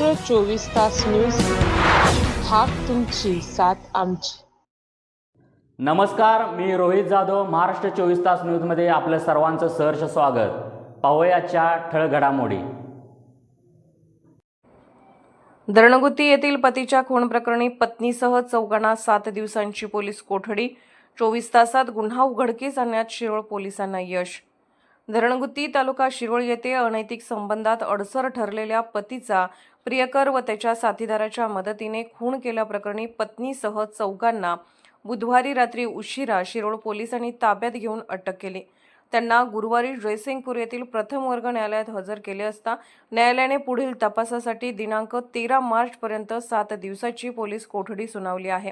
महाराष्ट्र चोवीस तास न्यूज हाक तुमची साथ आमची. नमस्कार मी रोहित जाधव महाराष्ट्र चोवीस तास न्यूजमध्ये आपलं सर्वांचं सहर्ष स्वागत. पाहूयाच्या ठळक घडामोडी. धरणगुती येथील पतीच्या खून प्रकरणी पत्नीसह चौघांना सात दिवसांची पोलीस कोठडी चोवीस तासात गुन्हा उघडकीस आणण्यात शिरोळ पोलिसांना यश. धरणगुती तालुका शिरोळ येथे अनैतिक संबंधात अडसर ठरलेल्या पतीचा प्रियकर व त्याच्या साथीदाराच्या मदतीने खून केल्याप्रकरणी पत्नीसह चौघांना बुधवारी रात्री उशिरा शिरोळ पोलिसांनी ताब्यात घेऊन अटक केली. त्यांना गुरुवारी जयसिंगपूर येथील प्रथम वर्ग न्यायालयात हजर केले असता न्यायालयाने पुढील तपासासाठी दिनांक तेरा मार्चपर्यंत सात दिवसाची पोलीस कोठडी सुनावली आहे.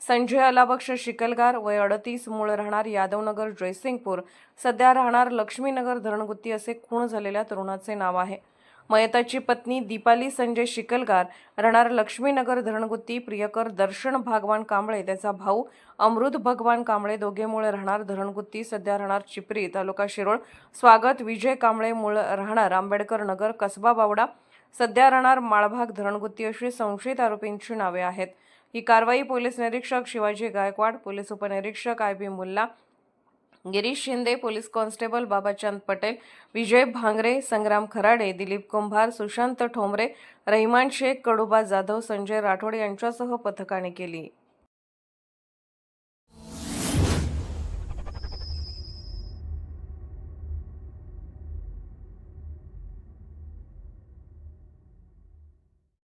संजय अलाबक्ष शिकलगार वय अडतीस मूळ राहणार यादवनगर जयसिंगपूर. सध्या राहणार लक्ष्मीनगर धरणगुत्ती असे खूण झालेल्या तरुणाचे नाव आहे. मयताची पत्नी दीपाली संजय शिकलगार राहणार लक्ष्मीनगर धरणगुत्ती प्रियकर दर्शन भागवान कांबळे त्याचा भाऊ अमृत भगवान कांबळे दोघे मूळ राहणार धरणगुत्ती सध्या राहणार चिपरी तालुका शिरोळ. स्वागत विजय कांबळे मूळ राहणार आंबेडकर नगर कसबा बावडा. सध्या राहणार माळभाग धरणगुत्ती अशी संशयित आरोपींची नावे आहेत. ही कारवाई पोलीस निरीक्षक शिवाजी गायकवाड पोलीस उपनिरीक्षक I B Mulla Girish Shinde police constable Babachand Patel Vijay Bhangre Sangram Kharade Dilip Kumbhar Sushant Thombare Rahiman Shaikh Kaduba Jadhav Sanjay Rathod यांच्यासह पथकाने केली.